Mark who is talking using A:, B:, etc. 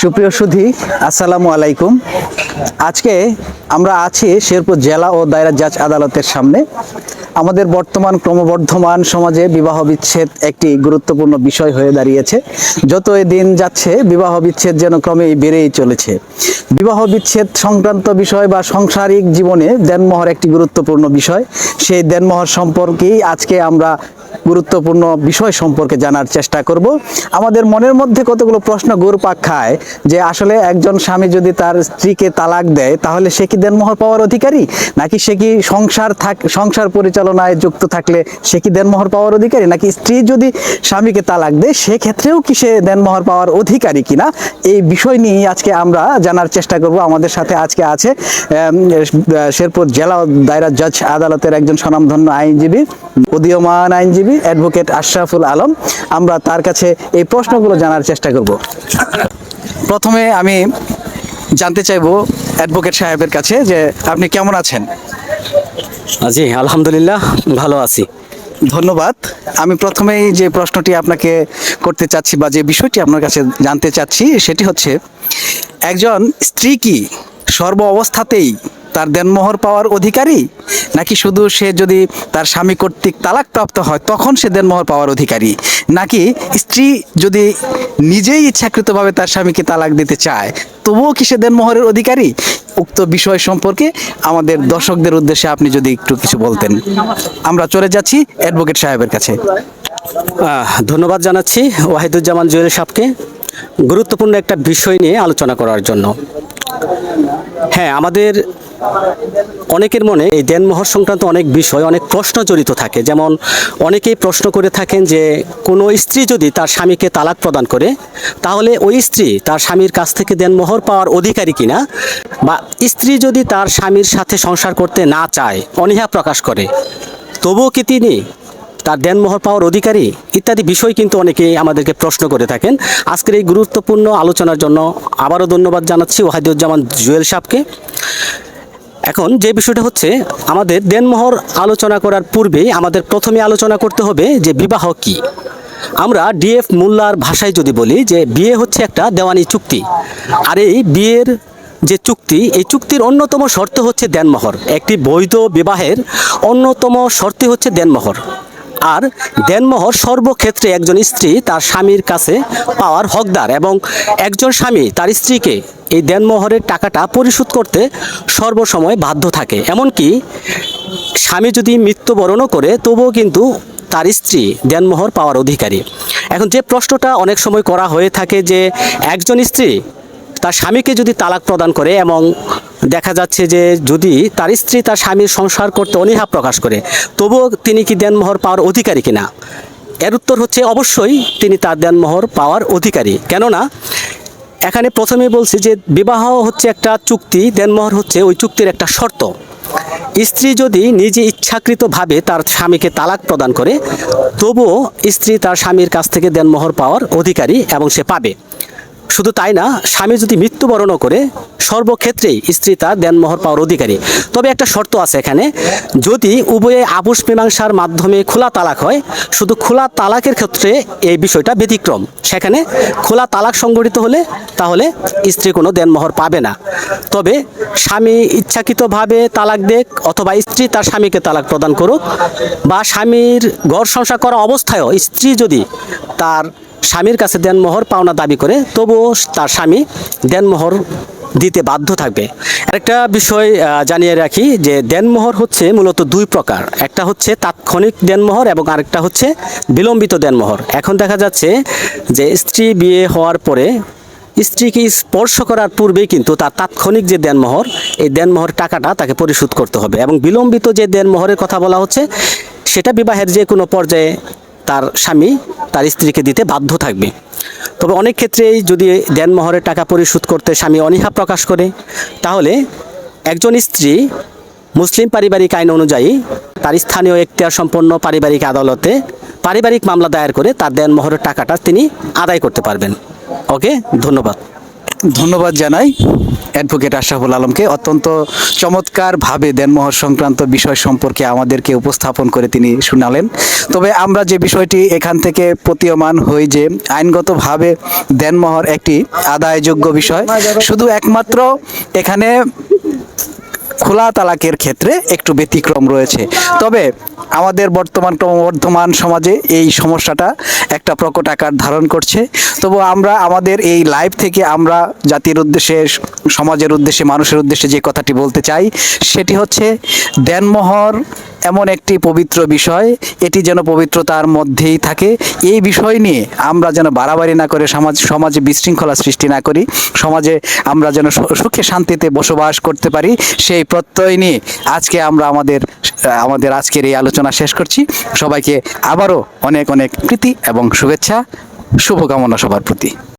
A: সুপ্রিয় সুধী, আসসালামু আলাইকুম। আজকে আমরা আছি শেরপুর জেলা ও দায়রা জাজ আদালতের সামনে। আমাদের বর্তমান ক্রমবর্ধমান সমাজে বিবাহ বিচ্ছেদ একটি গুরুত্বপূর্ণ বিষয় হয়ে দাঁড়িয়েছে। যত দিন যাচ্ছে, বিবাহ বিচ্ছেদ যেন ক্রমেই বেড়েই চলেছে। বিবাহ বিচ্ছেদ সংক্রান্ত বিষয় বা সাংসারিক জীবনে দেনমোহর একটি গুরুত্বপূর্ণ বিষয়। সেই দেনমোহর সম্পর্কেই আজকে আমরা গুরুত্বপূর্ণ বিষয় সম্পর্কে জানার চেষ্টা করব। আমাদের মনের মধ্যে কতগুলো প্রশ্ন ঘুরপাক খায় যে আসলে একজন স্বামী যদি তার স্ত্রীকে তালাক দেয়, তাহলে সে কি দেনমোহর পাওয়ার অধিকারী? নাকি সে কি সংসার থাক, সংসার পরিচালনায় যুক্ত থাকলে সে কি দেনমোহর পাওয়ার অধিকারী? নাকি স্ত্রী যদি স্বামীকে তালাক দেয়, সেক্ষেত্রেও কি সে দেনমোহর পাওয়ার অধিকারী কিনা? এই বিষয় নিয়ে আজকে আমরা জানার চেষ্টা করব। আমাদের সাথে আজকে আছে শেরপুর জেলা দায়রা জজ আদালতের একজন স্বনামধন্য আইনজীবী, উদীয়মান আইনজীবী অ্যাডভোকেট আশরাফুল আলম। আমরা তার কাছে এই প্রশ্নগুলো জানার চেষ্টা করব। প্রথমে আমি জানতে চাইব অ্যাডভোকেট সাহেবের কাছে যে আপনি কেমন আছেন?
B: জি আলহামদুলিল্লাহ ভালো আছি।
A: ধন্যবাদ। আমি প্রথমেই যে প্রশ্নটি আপনাকে করতে চাচ্ছি বা যে বিষয়টি আপনার কাছে জানতে চাচ্ছি সেটি হচ্ছে একজন স্ত্রী কি সর্ব অবস্থাতেই তার দেনমোহর পাওয়ার অধিকারী? নাকি শুধু সে যদি তার স্বামী কর্তৃক তালাকপ্রাপ্ত হয়, তখন সে দেনমোহর পাওয়ার অধিকারী? নাকি স্ত্রী যদি নিজেই ইচ্ছাকৃতভাবে তার স্বামীকে তালাক দিতে চায়, তবুও কি সে দেনমোহরের অধিকারী? উক্ত বিষয় সম্পর্কে আমাদের দর্শকদের উদ্দেশ্যে আপনি যদি একটু কিছু বলতেন। আমরা চলে যাচ্ছি অ্যাডভোকেট সাহেবের কাছে।
B: ধন্যবাদ জানাচ্ছি ওয়াহিদুজ্জামান জুয়েল সাহকে গুরুত্বপূর্ণ একটা বিষয় নিয়ে আলোচনা করার জন্য। হ্যাঁ আমাদের অনেকের মনে এই দেনমোহর সংক্রান্ত অনেক বিষয়, অনেক প্রশ্ন জড়িত থাকে। যেমন অনেকেই প্রশ্ন করে থাকেন যে, কোনো স্ত্রী যদি তার স্বামীকে তালাক প্রদান করে, তাহলে ওই স্ত্রী তার স্বামীর কাছ থেকে দেনমোহর পাওয়ার অধিকারী কিনা? বা স্ত্রী যদি তার স্বামীর সাথে সংসার করতে না চায়, অনীহা প্রকাশ করে, তবুও কি তিনি তার দেনমোহর পাওয়ার অধিকারী ইত্যাদি বিষয় কিন্তু অনেকেই আমাদেরকে প্রশ্ন করে থাকেন। আজকের এই গুরুত্বপূর্ণ আলোচনার জন্য আবারও ধন্যবাদ জানাচ্ছি ওয়াহিদুজ্জামান জুয়েল সাহকে এখন যে বিষয়টা হচ্ছে, আমাদের দেনমোহর আলোচনা করার পূর্বে আমাদের প্রথমে আলোচনা করতে হবে যে বিবাহ কি। আমরা ডিএফ মোল্লার ভাষায় যদি বলি যে বিয়ে হচ্ছে একটা দেওয়ানি চুক্তি। আর এই বিয়ের যে চুক্তি, এই চুক্তির অন্যতম শর্ত হচ্ছে দেনমোহর একটি বৈধ বিবাহের অন্যতম শর্তই হচ্ছে দেনমোহর আর দেনমোহর সর্বক্ষেত্রে একজন স্ত্রী তার স্বামীর কাছে পাওয়ার হকদার এবং একজন স্বামী তার স্ত্রীকে এই দেনমোহরের টাকাটা পরিশোধ করতে সর্বসময় বাধ্য থাকে। এমনকি স্বামী যদি মৃত্যুবরণও করে, তবুও কিন্তু তার স্ত্রী দেনমোহর পাওয়ার অধিকারী। এখন যে প্রশ্নটা অনেক সময় করা হয়ে থাকে যে, একজন স্ত্রী তার স্বামীকে যদি তালাক প্রদান করে এবং দেখা যাচ্ছে যে যদি তার স্ত্রী তার স্বামীর সংসার করতে অনীহা প্রকাশ করে, তবুও তিনি কি দেনমোহর পাওয়ার অধিকারী কিনা? এর উত্তর হচ্ছে অবশ্যই তিনি তার দেনমোহর পাওয়ার অধিকারী। কেননা, এখানে প্রথমেই বলছি যে বিবাহ হচ্ছে একটা চুক্তি, দেনমোহর হচ্ছে ওই চুক্তির একটা শর্ত। স্ত্রী যদি নিজে ইচ্ছাকৃতভাবে তার স্বামীকে তালাক প্রদান করে, তবুও স্ত্রী তার স্বামীর কাছ থেকে দেনমোহর পাওয়ার অধিকারী এবং সে পাবে। শুধু তাই না, স্বামী যদি মৃত্যুবরণও করে, সর্বক্ষেত্রেই স্ত্রী তার দেনমোহর পাওয়ার অধিকারী। তবে একটা শর্ত আছে এখানে, যদি উভয়ে আপোষ মীমাংসার মাধ্যমে খোলা তালাক হয়, শুধু খোলা তালাকের ক্ষেত্রে এই বিষয়টা ব্যতিক্রম। সেখানে খোলা তালাক সংগঠিত হলে, তাহলে স্ত্রী কোনো দেনমোহর পাবে না। তবে স্বামী ইচ্ছাকৃতভাবে তালাক দেখ অথবা স্ত্রী তার স্বামীকে তালাক প্রদান করুক, বা স্বামীর ঘর সংসার করা অবস্থায়ও স্ত্রী যদি তার স্বামীর কাছে দেনমোহর পাওনা দাবি করে, তবুও তার স্বামী দেনমোহর দিতে বাধ্য থাকবে। আরেকটা বিষয় জানিয়ে রাখি যে দেনমোহর হচ্ছে মূলত দুই প্রকার। একটা হচ্ছে তাৎক্ষণিক দেনমোহর এবং আরেকটা হচ্ছে বিলম্বিত দেনমোহর। এখন দেখা যাচ্ছে যে স্ত্রী বিয়ে হওয়ার পরে স্ত্রীকে স্পর্শ করার পূর্বেই কিন্তু তার তাৎক্ষণিক যে দেনমোহর, এই দেনমোহর টাকাটা তাকে পরিশোধ করতে হবে। এবং বিলম্বিত যে দেনমোহরের কথা বলা হচ্ছে, সেটা বিবাহের যে কোনো পর্যায়ে তার স্বামী তার স্ত্রীকে দিতে বাধ্য থাকবে। তবে অনেক ক্ষেত্রেই যদি দেনমহরের টাকা পরিশোধ করতে স্বামী অনীহা প্রকাশ করে, তাহলে একজন স্ত্রী মুসলিম পারিবারিক আইন অনুযায়ী তার স্থানীয় এখতিয়ার সম্পন্ন পারিবারিক আদালতে পারিবারিক মামলা দায়ের করে তার দেনমহরের টাকাটা তিনি আদায় করতে পারবেন। ওকে? ধন্যবাদ।
A: ধন্যবাদ জানাই অ্যাডভোকেট আশরাফুল আলমকে। অত্যন্ত চমৎকারভাবে দেনমোহর সংক্রান্ত বিষয় সম্পর্কে আমাদেরকে উপস্থাপন করে তিনি শুনালেন। তবে আমরা যে বিষয়টি এখান থেকে প্রতীয়মান হই যে আইনগতভাবে দেনমোহর একটি আদায়যোগ্য বিষয়। শুধু একমাত্র এখানে খোলা তালাকের ক্ষেত্রে একটু ব্যতিক্রম রয়েছে। তবে আমাদের বর্তমান ক্রমবর্ধমান সমাজে এই সমস্যাটা একটা প্রকট আকার ধারণ করছে। তবু আমরা, আমাদের এই লাইভ থেকে আমরা জাতির উদ্দেশ্যে, সমাজের উদ্দেশ্যে, মানুষের উদ্দেশ্যে যে কথাটি বলতে চাই, সেটি হচ্ছে দেনমোহর এমন একটি পবিত্র বিষয়, এটি যেন পবিত্রতার মধ্যেই থাকে। এই বিষয় নিয়ে আমরা যেন বাড়াবাড়ি না করে সমাজ, সমাজে বিশৃঙ্খলা সৃষ্টি না করি, সমাজে আমরা যেন সুখে শান্তিতে বসবাস করতে পারি, সেই প্রত্যয় নিয়ে আজকে আমরা আমাদের আমাদের আজকের এই আলোচনা শেষ করছি। সবাইকে আবারও অনেক অনেক প্রীতি এবং শুভেচ্ছা, শুভকামনা সবার প্রতি।